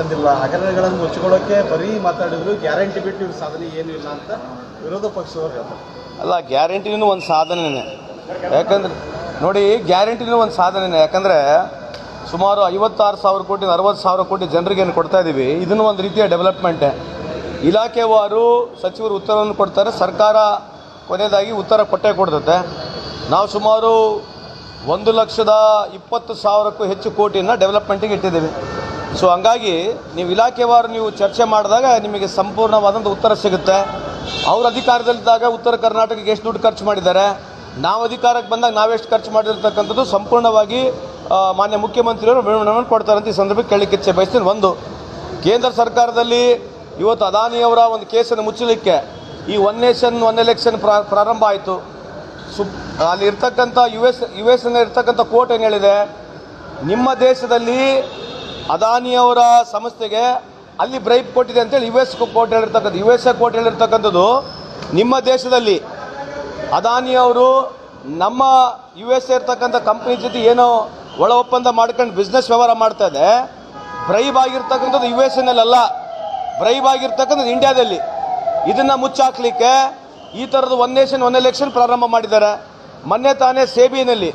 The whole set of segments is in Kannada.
ತಂದಿಲ್ಲ. ಹಗರಣಗಳನ್ನು ಮುಚ್ಚಿಕೊಳ್ಳೋಕೆ ಬರೀ ಮಾತಾಡಿದ್ರು. ಗ್ಯಾರಂಟಿ ಬಿಟ್ಟು ಇವ್ರ ಸಾಧನೆ ಏನೂ ಇಲ್ಲ ಅಂತ ವಿರೋಧ ಪಕ್ಷದವ್ರು ಹೇಳ್ತಾರೆ. ಅಲ್ಲ, ಗ್ಯಾರಂಟಿನೂ ಒಂದು ಸಾಧನೆನೇ. ಯಾಕಂದ್ರೆ, ನೋಡಿ, ಗ್ಯಾರಂಟಿನೂ ಒಂದು ಸಾಧನೆನೇ. ಯಾಕಂದರೆ, ಸುಮಾರು ಐವತ್ತಾರು ಸಾವಿರ ಕೋಟಿ ಅರವತ್ತು ಸಾವಿರ ಕೋಟಿ ಜನರಿಗೆ ಏನು ಕೊಡ್ತಾ ಇದ್ದೀವಿ ಇದನ್ನು ಒಂದು ರೀತಿಯ ಡೆವಲಪ್ಮೆಂಟೇ. ಇಲಾಖೆವಾರು ಸಚಿವರು ಉತ್ತರವನ್ನು ಕೊಡ್ತಾರೆ, ಸರ್ಕಾರ ಕೊನೆಯದಾಗಿ ಉತ್ತರ ಕೊಟ್ಟೆ ಕೊಡ್ತೈತೆ. ನಾವು ಸುಮಾರು ಒಂದು ಲಕ್ಷದ ಇಪ್ಪತ್ತು ಸಾವಿರಕ್ಕೂ ಹೆಚ್ಚು ಕೋಟಿಯನ್ನು ಡೆವಲಪ್ಮೆಂಟಿಗೆ ಇಟ್ಟಿದ್ದೀವಿ. ಸೊ ಹಂಗಾಗಿ ನೀವು ಇಲಾಖೆವಾರು ನೀವು ಚರ್ಚೆ ಮಾಡಿದಾಗ ನಿಮಗೆ ಸಂಪೂರ್ಣವಾದಂಥ ಉತ್ತರ ಸಿಗುತ್ತೆ. ಅವ್ರ ಅಧಿಕಾರದಲ್ಲಿದ್ದಾಗ ಉತ್ತರ ಕರ್ನಾಟಕಕ್ಕೆ ಎಷ್ಟು ದುಡ್ಡು ಖರ್ಚು ಮಾಡಿದ್ದಾರೆ. ನಾವು ಅಧಿಕಾರಕ್ಕೆ ಬಂದಾಗ ನಾವೆಷ್ಟು ಖರ್ಚು ಮಾಡಿರ್ತಕ್ಕಂಥದ್ದು ಸಂಪೂರ್ಣವಾಗಿ ಮಾನ್ಯ ಮುಖ್ಯಮಂತ್ರಿಯವರು ವಿವರಣೆಯನ್ನು ಕೊಡ್ತಾರೆ ಅಂತ ಈ ಸಂದರ್ಭಕ್ಕೆ ಕೇಳಲಿಕ್ಕೆ ಇಚ್ಛೆ ಬಯಸ್ತೀನಿ. ಒಂದು, ಕೇಂದ್ರ ಸರ್ಕಾರದಲ್ಲಿ ಇವತ್ತು ಅದಾನಿಯವರ ಒಂದು ಕೇಸನ್ನು ಮುಚ್ಚಲಿಕ್ಕೆ ಈ ಒನ್ ನೇಷನ್ ಒನ್ ಎಲೆಕ್ಷನ್ ಪ್ರಾರಂಭ ಆಯಿತು. ಸು, ಅಲ್ಲಿ ಇರ್ತಕ್ಕಂಥ ಯು ಎಸ್ ಯು ಎಸ್ ಇರ್ತಕ್ಕಂಥ ಕೋರ್ಟ್ ಏನು ಹೇಳಿದೆ? ನಿಮ್ಮ ದೇಶದಲ್ಲಿ ಅದಾನಿಯವರ ಸಂಸ್ಥೆಗೆ ಅಲ್ಲಿ ಬ್ರೈಬ್ ಕೊಟ್ಟಿದೆ ಅಂತೇಳಿ ಯು ಎಸ್ ಕೋರ್ಟ್ ಹೇಳಿರ್ತಕ್ಕಂಥ ಯು ಎಸ್ ಎ ಕೋರ್ಟ್ ಹೇಳಿರ್ತಕ್ಕಂಥದ್ದು ನಿಮ್ಮ ದೇಶದಲ್ಲಿ. ಅದಾನಿಯವರು ನಮ್ಮ ಯು ಎಸ್ ಎ ಇರ್ತಕ್ಕಂಥ ಕಂಪ್ನಿ ಜೊತೆ ಏನೋ ಒಳ ಒಪ್ಪಂದ ಮಾಡ್ಕೊಂಡು ಬಿಸ್ನೆಸ್ ವ್ಯವಹಾರ ಮಾಡ್ತಾ ಇದೆ. ಬ್ರೈಬ್ ಆಗಿರ್ತಕ್ಕಂಥದ್ದು ಯು ಎಸ್ ಎನಲ್ಲ ಬ್ರೈಬ್ ಆಗಿರ್ತಕ್ಕಂಥದ್ದು ಇಂಡಿಯಾದಲ್ಲಿ ಇದನ್ನು ಮುಚ್ಚಾಕ್ಲಿಕ್ಕೆ ಈ ಥರದ ಒನ್ ನೇಷನ್ ಒನ್ ಎಲೆಕ್ಷನ್ ಪ್ರಾರಂಭ ಮಾಡಿದ್ದಾರೆ. ಮೊನ್ನೆ ತಾನೇ ಸೇಬಿನಲ್ಲಿ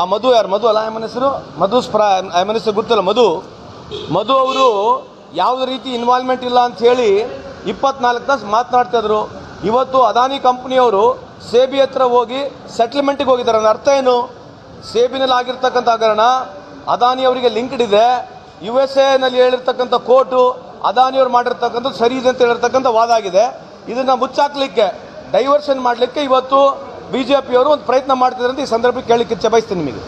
ಆ ಮಧು ಯಾರು? ಮಧು ಅಲ್ಲ? ಆಯಮ್ಮನ ಹೆಸರು ಮಧು ಸ್ಪ್ರಾ ಆಯಮ್ಮನ ಹೆಸರು ಗೊತ್ತಲ್ಲ. ಮಧು. ಮಧು ಅವರು ಯಾವುದೇ ರೀತಿ ಇನ್ವಾಲ್ವ್ಮೆಂಟ್ ಇಲ್ಲ ಅಂತ ಹೇಳಿ ಇಪ್ಪತ್ನಾಲ್ಕು ತಾಸು ಮಾತನಾಡ್ತಾ ಇದ್ರು. ಇವತ್ತು ಅದಾನಿ ಕಂಪ್ನಿಯವರು ಸೇಬಿ ಹತ್ರ ಹೋಗಿ ಸೆಟ್ಲ್ಮೆಂಟಿಗೆ ಹೋಗಿದ್ದಾರೆ. ಅನ್ನೋ ಅರ್ಥ ಏನು? ಸೇಬಿನಲ್ಲಿ ಆಗಿರ್ತಕ್ಕಂಥ ಹಗರಣ ಅದಾನಿಯವರಿಗೆ ಲಿಂಕ್ಡ್ ಇದೆ. ಯು ಎಸ್ ಎನಲ್ಲಿ ಹೇಳಿರ್ತಕ್ಕಂಥ ಕೋರ್ಟು ಅದಾನಿಯವ್ರು ಮಾಡಿರ್ತಕ್ಕಂಥದ್ದು ಸರಿ ಇದೆ ಅಂತ ಹೇಳಿರ್ತಕ್ಕಂಥ ವಾದ ಆಗಿದೆ. ಇದನ್ನು ಮುಚ್ಚಾಕ್ಲಿಕ್ಕೆ ಡೈವರ್ಷನ್ ಮಾಡಲಿಕ್ಕೆ ಇವತ್ತು ಬಿ ಜೆ ಪಿಯವರು ಒಂದು ಪ್ರಯತ್ನ ಮಾಡ್ತಿದ್ದಾರೆ ಅಂತ ಈ ಸಂದರ್ಭಕ್ಕೆ ಕೇಳಲಿಕ್ಕೆ ಬಯಸ್ತೀನಿ ನಿಮಗೆ.